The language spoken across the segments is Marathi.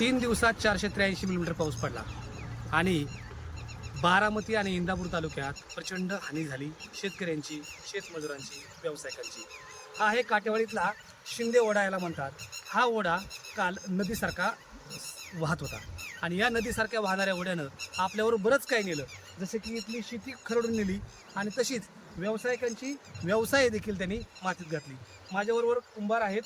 तीन दिवसात चारशे त्र्याऐंशी मिलीमीटर पाऊस पडला. आणि बारामती आणि इंदापूर तालुक्यात प्रचंड हानी झाली. शेतकऱ्यांची शेतमजुरांची व्यावसायिकांची. हा आहे काटेवाडीतला शिंदे ओढा याला म्हणतात. हा ओढा काल नदीसारखा वाहत होता. आणि या नदीसारख्या वाहणाऱ्या ओढ्यानं आपल्यावर बरंच काही नेलं. जसे की इथली शेती खरडून नेली आणि तशीच व्यावसायिकांची व्यवसाय देखील त्यांनी मातीत घातली. माझ्याबरोबर कुंभार आहेत.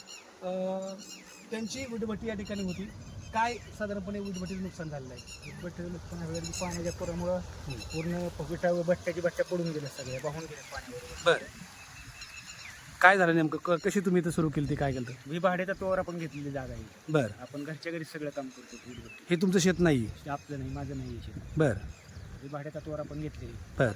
त्यांची विटभट्टी या ठिकाणी होती. काय साधारणपणे विटभट्टीचं नुकसान झालेलं आहे? बट्टे नुकसान वगैरे पाण्याच्या पुरामुळं पूर्ण विटा बट्ट्याची बट्ट्या पडून गेल्या सगळ्या वाहून गेल्या पाण्यावर. बरं. काय झालं नेमकं? क- कशी तुम्ही इथं सुरू केली ती? काय केलं? मी भाड्याचा तोवर आपण घेतलेली जागा आहे. बरं. आपण घरच्या घरी सगळं काम करतो हे तुमचं शेत नाही? हे आपलं नाही माझं नाही शेत. बरं. हे भाड्याचा तोवर आपण घेतलेली. बरं.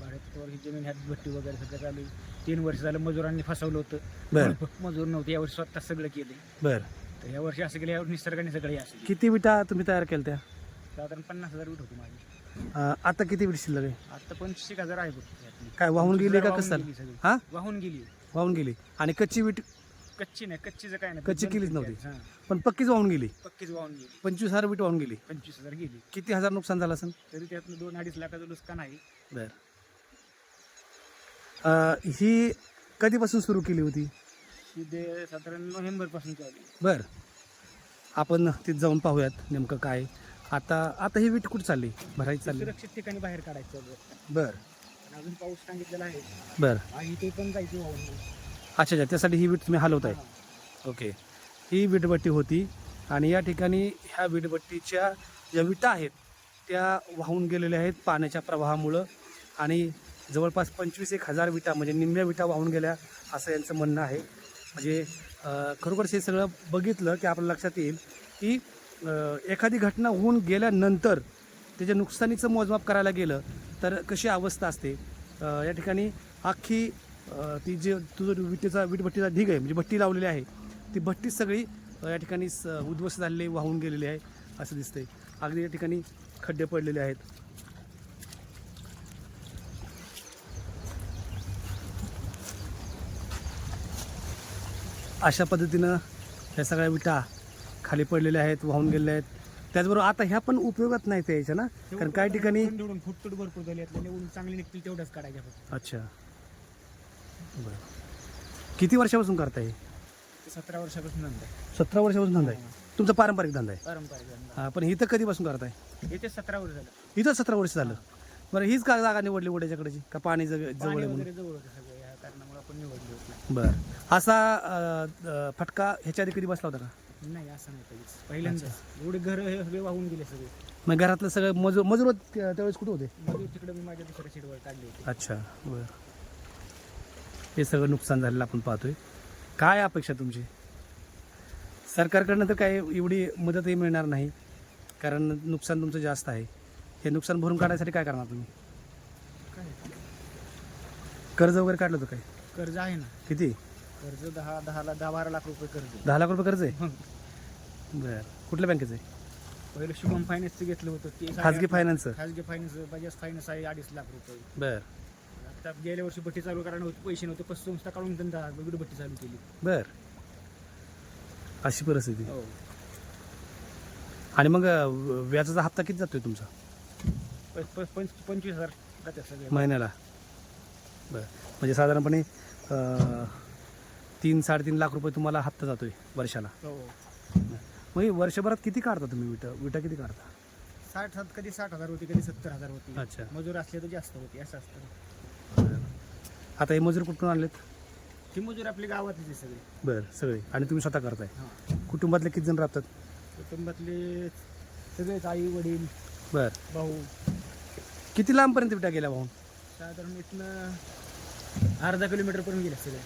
भाड्याचा तोवर ही जमीन ह्यात भट्टी वगैरे सगळं चालू आहे. तीन वर्ष झालं मजुरांनी फसवलं होतं. बरं. मजूर नव्हते यावर्षी स्वतः सगळं केले बरं. तर या वर्षी असं यावर निसर्गाने सगळे असं केलं. किती विटा तुम्ही तयार केल्या त्या साधारण पन्नास हजार वीट होती माझी. अं, आता किती विट शिल्लक आहे? आता पंचवीस एक हजार आहे बघ. यातली. काय वाहून गेली का वाहून कसं गेली सगळी. हा? वाहून गेली. वाहून गेली. आणि कच्ची वीट? कच्ची नाही कच्चीचं काय नाही. कच्ची केलीच केली नव्हती. हां. पण पक्कीच वाहून गेली. पक्कीच वाहून गेली. पंचवीस हजार वीट वाहून गेली. पंचवीस हजार गेली. किती हजार नुकसान झालं असेल? तरी त्यातलं दोन अडीच लाखाचं नुकसान आहे. बर. ही कधीपासून सुरू केली होती? ही दे साधारण नोव्हेंबरपासून चालू बर. आपण तिथे जाऊन पाहूयात नेमकं काय. आता आता ही वीट कुठे चालली? भरायची चालली? सुरक्षित ठिकाणी बाहेर काढायचं. बर. अजून पाऊस सांगितलेला आहे. बर. आणि ते पण जायचं वाहून अच्छा अच्छा त्यासाठी ही वीट तुम्ही हलवताय. ओके. ही वीटभट्टी होती आणि या ठिकाणी ह्या वीटभट्टीच्या ज्या विटा आहेत त्या वाहून गेलेल्या आहेत पाण्याच्या प्रवाहामुळं. आणि जवळपास पंचवीस एक हजार विटा म्हणजे निम्म्या विटा वाहून गेल्या असं यांचं म्हणणं आहे. म्हणजे खरोखरच हे सगळं बघितलं की आपल्या लक्षात येईल की एखादी घटना होऊन गेल्यानंतर त्याच्या नुकसानीचं मोजमाप करायला गेलं तर कशी अवस्था असते? या ठिकाणी अख्खी ती जे तुझं विटेचा वीटभट्टीचा ढीग आहे म्हणजे भट्टी लावलेली आहे ती भट्टी सगळी या ठिकाणी स- उद्ध्वस्त झालेली वाहून गेलेली आहे असं दिसतंय. अगदी या ठिकाणी खड्डे पडलेले आहेत. अशा पद्धतीनं ह्या सगळ्या विटा खाली पडलेल्या आहेत वाहून गेलेल्या आहेत. त्याचबरोबर आता ह्या पण उपयोगात नाही त्या यायच्या ना कारण काही ठिकाणी निवडून भरपूर झाली निवडून चांगली निघतील तेवढंच काढायच्या फक्त. अच्छा. बरं. किती वर्षापासून करताय? सतरा वर्षापासून नंतर सतरा वर्षापासून धंदा आहे. तुमचा पारंपरिक धंदा आहे. पारंपरिक धंदा. हा, पण इथं कधीपासून करताय? येते सतरा वर्ष झालं. इथं सतरा वर्ष झालं. बरं हीच का जागा निवडली ओढ्याच्याकडची का पाणी जग- जवळ पाणी आहे म्हणून? वगैरे जवळ होतं कारणामुळे आपण निवडली होती. बरं. असा अं, अं, फटका ह्याच्या आधी कधी बसला होता का? नाही असं नाही कधीच. पहिल्यांदाच. एवढे घर हे सगळे वाहून गेले सगळे. मग घरातलं सगळं मजूर मजूर होत त्या- त्यावेळेस कुठे होते? तिकडे मी माझ्या दुसऱ्या शेडवर काढली होती. अच्छा बरं. हे सगळं नुकसान झालेलं आपण पाहतोय. काय अपेक्षा तुमची? सरकारकडनं तर काही एवढी मदतही मिळणार नाही कारण नुकसान तुमचं जास्त आहे. हे नुकसान भरून काढण्यासाठी काय करणार तुम्ही? कर्ज वगैरे काढलं होतं काय? कर्ज आहे ना. किती? कर्ज दहा दहा ला- दहा बारा लाख रुपये कर्ज. दहा लाख रुपये कर्ज आहे? हं. बरं. कुठल्या बँकेचं आहे? पहिलं शुभम फायनान्सचं घेतलं होतं. ते खाजगी लाख- फायनान्सचं खाजगी फायनान्स बजाज फायनान्स आहे अडीच लाख रुपये. बरं. आता गेल्या वर्षी भट्टी चालू करायला होती पैसे नव्हते पतसंस्था काढून धंदा वेगळी भट्टी चालू केली. बरं. अशी परिस्थिती. हो. आणि मग अं, व्याजाचा हप्ता किती जातोय तुमचा? पंचवीस हजार सगळे. महिन्याला. बरं. म्हणजे साधारणपणे अं, तीन साडेतीन लाख रुपये तुम्हाला हप्ता जातोय वर्षाला. हो. मग हे वर्षभरात किती काढता तुम्ही विटा? विटा किती काढता? साठ सात कधी साठ हजार होती कधी सत्तर हजार होती. अच्छा. मजूर असले तर जास्त होती असं असतं. आता हे मजूर कुठून आणलेत? ती मजूर आपली गावातली आहे सगळी. बरं सगळे. आणि तुम्ही स्वतः करताय? हां. कुटुंबातले किती जण राबतात कुटुंबातले सगळेच आई वडील बरं. भाऊ. किती लांबपर्यंत विटा गेल्या भाऊन साधारण इथनं अर्धा किलोमीटर पर्यंत गेल्या सगळ्या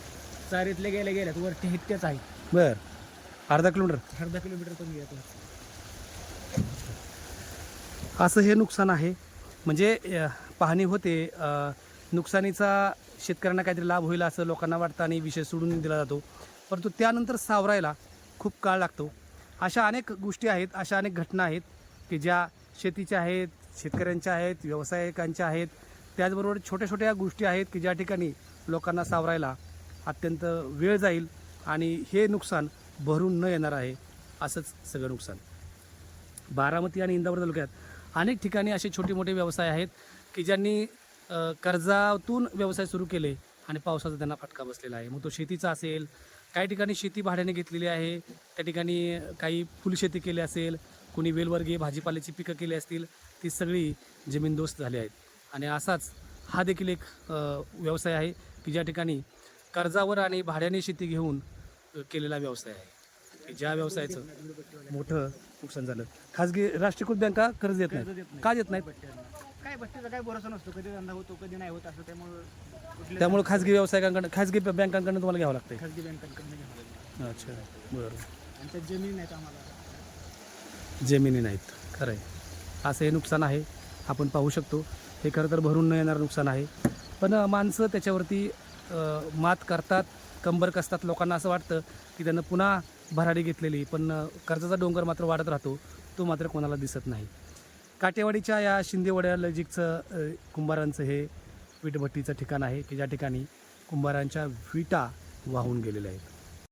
चारीतले गेल्या गेल्यात वरती इतक्याच आहे बरं. अर्धा किलोमीटर? अर्धा किलोमीटर पण गेल्यात वरती. असं हे नुकसान आहे? म्हणजे अ, पाहणी होते अ, नुकसानीचा शेतकऱ्यांना काहीतरी लाभ होईल असं लोकांना वाटतं आणि विषय सोडून दिला जातो. परंतु त्यानंतर सावरायला खूप काळ लागतो. अशा अनेक गोष्टी आहेत अशा अनेक घटना आहेत की ज्या शेतीच्या आहेत शेतकऱ्यांच्या आहेत व्यावसायिकांच्या आहेत त्याचबरोबर छोट्या छोट्या गोष्टी आहेत की ज्या ठिकाणी लोकांना सावरायला अत्यंत वेळ जाईल आणि हे नुकसान भरून न येणार आहे असंच सगळं नुकसान. बारामती आणि इंदापूर तालुक्यात अनेक ठिकाणी असे छोटे मोठे व्यवसाय आहेत की ज्यांनी कर्जातून व्यवसाय सुरू केले आणि पावसाचा त्यांना फटका बसलेला आहे. मग तो शेतीचा असेल काही ठिकाणी शेती भाड्याने घेतलेली आहे त्या ठिकाणी काही फुलशेती केली असेल कोणी वेलवर्गीय भाजीपाल्याची पिकं केली असतील ती सगळी जमीनदोस्त झाली आहेत. आणि असाच हा देखील एक व्यवसाय आहे की ज्या ठिकाणी कर्जावर आणि भाड्याने शेती घेऊन केलेला व्यवसाय आहे. की ज्या व्यवसायाचं मोठं नुकसान झालं. खाजगी राष्ट्रीयकृत बँका कर्ज देत नाहीत. का देत नाहीत? काय भट्टीचा काय भरोसा नसतो. कधी धंदा होतो कधी नाही होत असं त्यामुळे त्यामुळे खाजगी व्यावसायिकांकडे खाजगी बँकांकडनं तुम्हाला घ्यावं लागतंय. खाजगी बँकांकडून घ्यावं लागतं. अच्छा बरं. आणि त्यात जमीन नाहीत आम्हाला. जमिनी नाहीत. खरं आहे असं हे नुकसान आहे आपण पाहू शकतो. हे खरं तर भरून न येणारं नुकसान आहे. पण माणसं त्याच्यावरती मात करतात कंबर कसतात लोकांना असं वाटतं की त्यांना पुन्हा भराडी घेतलेली. पण कर्जाचा डोंगर मात्र वाढत राहतो तो मात्र कोणाला दिसत नाही. काटेवाडीच्या या शिंदेवड्या नजीकचं कुंभारांचं हे वीटभट्टीचं ठिकाण आहे की ज्या ठिकाणी कुंभारांच्या विटा वाहून गेलेल्या आहेत.